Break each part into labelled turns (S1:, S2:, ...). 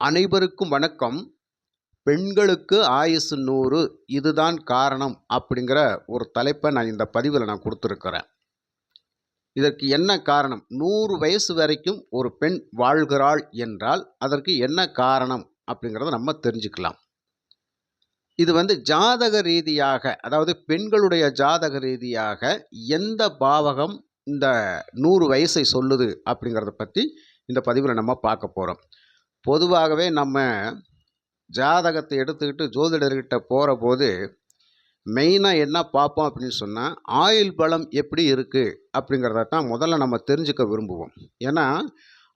S1: அனைவருக்கும் வணக்கம். பெண்களுக்கு ஆயுசு நூறு இதுதான் காரணம் அப்படிங்கிற ஒரு தலைப்பை நான் இந்த பதிவில் நான் கொடுத்துருக்குறேன். இதற்கு என்ன காரணம்? நூறு வயசு வரைக்கும் ஒரு பெண் வாழ்கிறாள் என்றால் அதற்கு என்ன காரணம் அப்படிங்கிறத நம்ம தெரிஞ்சுக்கலாம். இது வந்து ஜாதக ரீதியாக அதாவது பெண்களுடைய ஜாதக ரீதியாக எந்த பாவகம் இந்த நூறு வயசை சொல்லுது அப்படிங்கிறத பற்றி இந்த பதிவில் நம்ம பார்க்க போகிறோம் பொதுவாகவே நம்ம ஜாதகத்தை எடுத்துக்கிட்டு ஜோதிடர்கிட்ட போகிற போது மெயினாக என்ன பார்ப்போம் அப்படின்னு சொன்னால் ஆயுள் பலம் எப்படி இருக்குது அப்படிங்கிறத தான் முதல்ல நம்ம தெரிஞ்சுக்க விரும்புவோம். ஏன்னா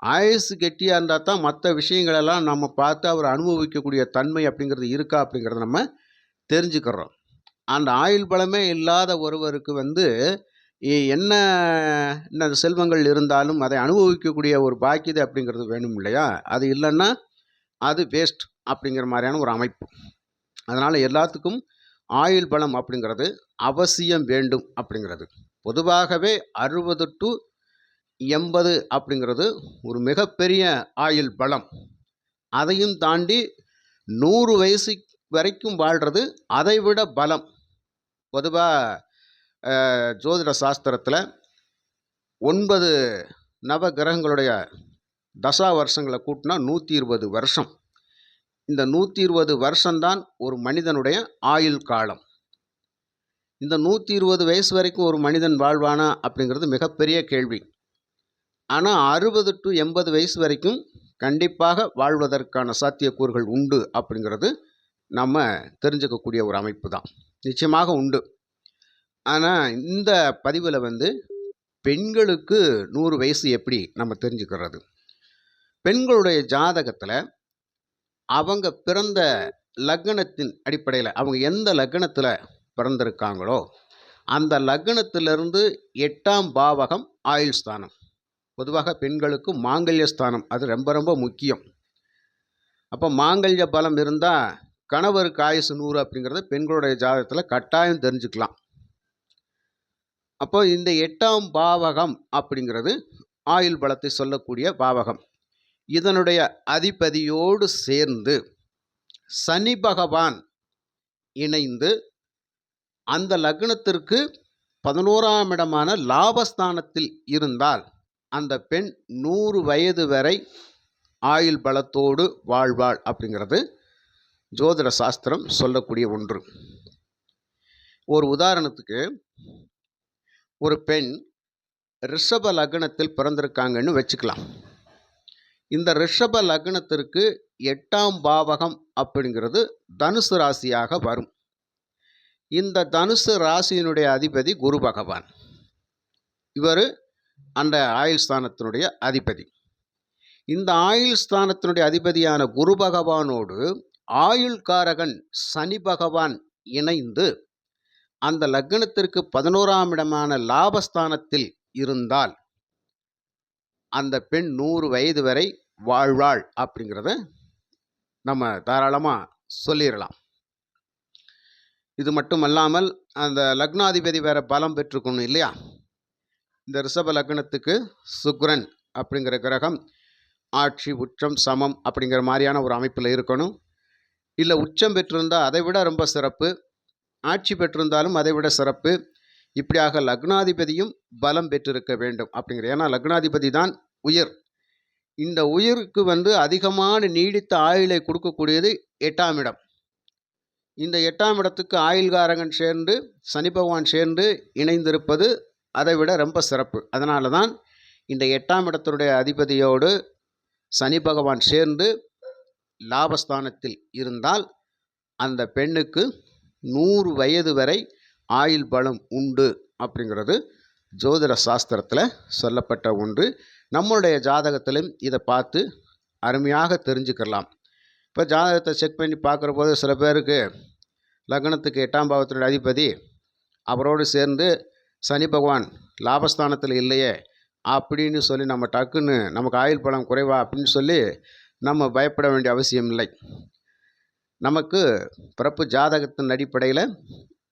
S1: ஆயுசு கெட்டியாக இருந்தால் தான் மற்ற விஷயங்களெல்லாம் நம்ம பார்த்து அவர் அனுபவிக்கக்கூடிய தன்மை அப்படிங்கிறது இருக்கா அப்படிங்கிறத நம்ம தெரிஞ்சுக்கிறோம். அந்த ஆயுள் பலமே இல்லாத ஒருவருக்கு வந்து என்ன என்ன செல்வங்கள் இருந்தாலும் அதை அனுபவிக்கக்கூடிய ஒரு பாக்கியது அப்படிங்கிறது வேணும் இல்லையா? அது இல்லைன்னா அது வேஸ்ட் அப்படிங்கிற மாதிரியான ஒரு அமைப்பு. அதனால் எல்லாத்துக்கும் ஆயுள் பலம் அப்படிங்கிறது அவசியம் வேண்டும் அப்படிங்கிறது. பொதுவாகவே அறுபது டு எண்பது அப்படிங்கிறது ஒரு மிகப்பெரிய ஆயுள் பலம். அதையும் தாண்டி நூறு வயசு வரைக்கும் வாழ்கிறது அதை விட பலம். பொதுவாக ஜோதிட சாஸ்திரத்தில் ஒன்பது நவ கிரகங்களுடைய தசா வருஷங்களை கூட்டினா நூற்றி இருபது வருஷம். இந்த நூற்றி இருபது வருஷம்தான் ஒரு மனிதனுடைய ஆயுள் காலம். இந்த நூற்றி இருபது வயசு வரைக்கும் ஒரு மனிதன் வாழ்வானா அப்படிங்கிறது மிகப்பெரிய கேள்வி. ஆனால் அறுபது டு எண்பது வயசு வரைக்கும் கண்டிப்பாக வாழ்வதற்கான சாத்தியக்கூறுகள் உண்டு அப்படிங்கிறது நம்ம தெரிஞ்சுக்கக்கூடிய ஒரு அமைப்பு தான். நிச்சயமாக உண்டு. ஆனால் இந்த பதிவில் வந்து பெண்களுக்கு நூறு வயசு எப்படி நம்ம தெரிஞ்சுக்கிறது? பெண்களுடைய ஜாதகத்தில் அவங்க பிறந்த லக்னத்தின் அடிப்படையில் அவங்க எந்த லக்னத்தில் பிறந்திருக்காங்களோ அந்த லக்னத்திலிருந்து எட்டாம் பாவகம் ஆயுள் ஸ்தானம். பொதுவாக பெண்களுக்கு மாங்கல்ய ஸ்தானம் அது ரொம்ப ரொம்ப முக்கியம். அப்போ மாங்கல்ய பலம் இருந்தால் கணவருக்கு ஆயுசு நூறு அப்படிங்கிறத பெண்களுடைய ஜாதகத்தில் கட்டாயம் தெரிஞ்சுக்கலாம். அப்போ இந்த எட்டாம் பாவகம் அப்படிங்கிறது ஆயுள் பலத்தை சொல்லக்கூடிய பாவகம். இதனுடைய அதிபதியோடு சேர்ந்து சனி பகவான் இணைந்து அந்த லக்னத்திற்கு பதினோராம் இடமான லாபஸ்தானத்தில் இருந்தால் அந்த பெண் நூறு வயது வரை ஆயுள் பலத்தோடு வாழ்வாள் அப்படிங்கிறது ஜோதிட சாஸ்திரம் சொல்லக்கூடிய ஒன்று. ஒரு உதாரணத்துக்கு ஒரு பெண் ரிஷப லக்னத்தில் பிறந்திருக்காங்கன்னு வச்சுக்கலாம். இந்த ரிஷப லக்னத்திற்கு எட்டாம் பாவகம் அப்படிங்கிறது தனுசு ராசியாக வரும். இந்த தனுசு ராசியினுடைய அதிபதி குரு பகவான். இவர் அந்த ஆயுள் ஸ்தானத்தினுடைய அதிபதி. இந்த ஆயுள் ஸ்தானத்தினுடைய அதிபதியான குரு பகவானோடு ஆயுள்காரகன் சனி பகவான் இணைந்து அந்த லக்னத்திற்கு பதினோராம் இடமான லாபஸ்தானத்தில் இருந்தால் அந்த பெண் நூறு வயது வரை வாழ்வாள் அப்படிங்கிறத நம்ம தாராளமாக சொல்லிடலாம். இது மட்டும் அல்லாமல் அந்த லக்னாதிபதி வேற பலம் பெற்றுக்கணும் இல்லையா? இந்த ரிஷப லக்னத்துக்கு சுக்ரன் அப்படிங்கிற கிரகம் ஆட்சி உச்சம் சமம் அப்படிங்கிற மாதிரியான ஒரு அமைப்பில் இருக்கணும். இல்லை உச்சம் பெற்றிருந்தால் அதை விட ரொம்ப சிறப்பு. ஆட்சி பெற்றிருந்தாலும் அதை விட சிறப்பு. இப்படியாக லக்னாதிபதியும் பலம் பெற்றிருக்க வேண்டும் அப்படிங்கிற ஏன்னா லக்னாதிபதி தான் உயிர். இந்த உயிருக்கு வந்து அதிகமான நீடித்த ஆயுளை கொடுக்கக்கூடியது எட்டாம் இடம். இந்த எட்டாம் இடத்துக்கு ஆயுள்காரகன் சேர்ந்து சனி பகவான் சேர்ந்து இணைந்திருப்பது அதை விட ரொம்ப சிறப்பு. அதனால தான் இந்த எட்டாம் இடத்தினுடைய அதிபதியோடு சனி பகவான் சேர்ந்து லாபஸ்தானத்தில் இருந்தால் அந்த பெண்ணுக்கு நூறு வயது வரை ஆயுள் பலம் உண்டு அப்படிங்கிறது ஜோதிட சாஸ்திரத்தில் சொல்லப்பட்ட ஒன்று. நம்மளுடைய ஜாதகத்திலும் இதை பார்த்து அருமையாக தெரிஞ்சுக்கலாம் இப்போ ஜாதகத்தை செக் பண்ணி பார்க்குற போது சில பேருக்கு லக்னத்துக்கு எட்டாம் பாவத்தினுடைய அதிபதி அவரோடு சேர்ந்து சனி பகவான் லாபஸ்தானத்தில் இல்லையே அப்படின்னு சொல்லி நம்ம டக்குன்னு நமக்கு ஆயுள் பலம் குறைவா அப்படின்னு சொல்லி நம்ம பயப்பட வேண்டிய அவசியம் இல்லை. நமக்கு பிறப்பு ஜாதகத்தின் அடிப்படையில்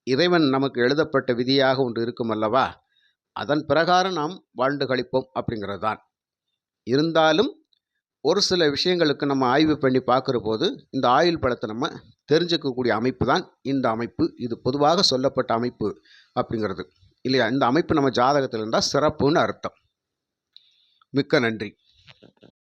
S1: இறைவன் நமக்கு எழுதப்பட்ட விதியாக ஒன்று இருக்கும் அல்லவா? அதன் பிரகாரம் நாம் வாழ்ந்து கழிப்போம் அப்படிங்கிறது தான் இருந்தாலும் ஒரு சில விஷயங்களுக்கு நம்ம ஆய்வு பண்ணி பார்க்குற போது இந்த ஆயுள் பலத்தை நம்ம தெரிஞ்சுக்கக்கூடிய அமைப்பு தான் இந்த அமைப்பு. இது பொதுவாக சொல்லப்பட்ட அமைப்பு அப்படிங்கிறது. இல்லையா? இந்த அமைப்பு நம்ம ஜாதகத்தில் இருந்தால் சிறப்புன்னு அர்த்தம். மிக்க நன்றி.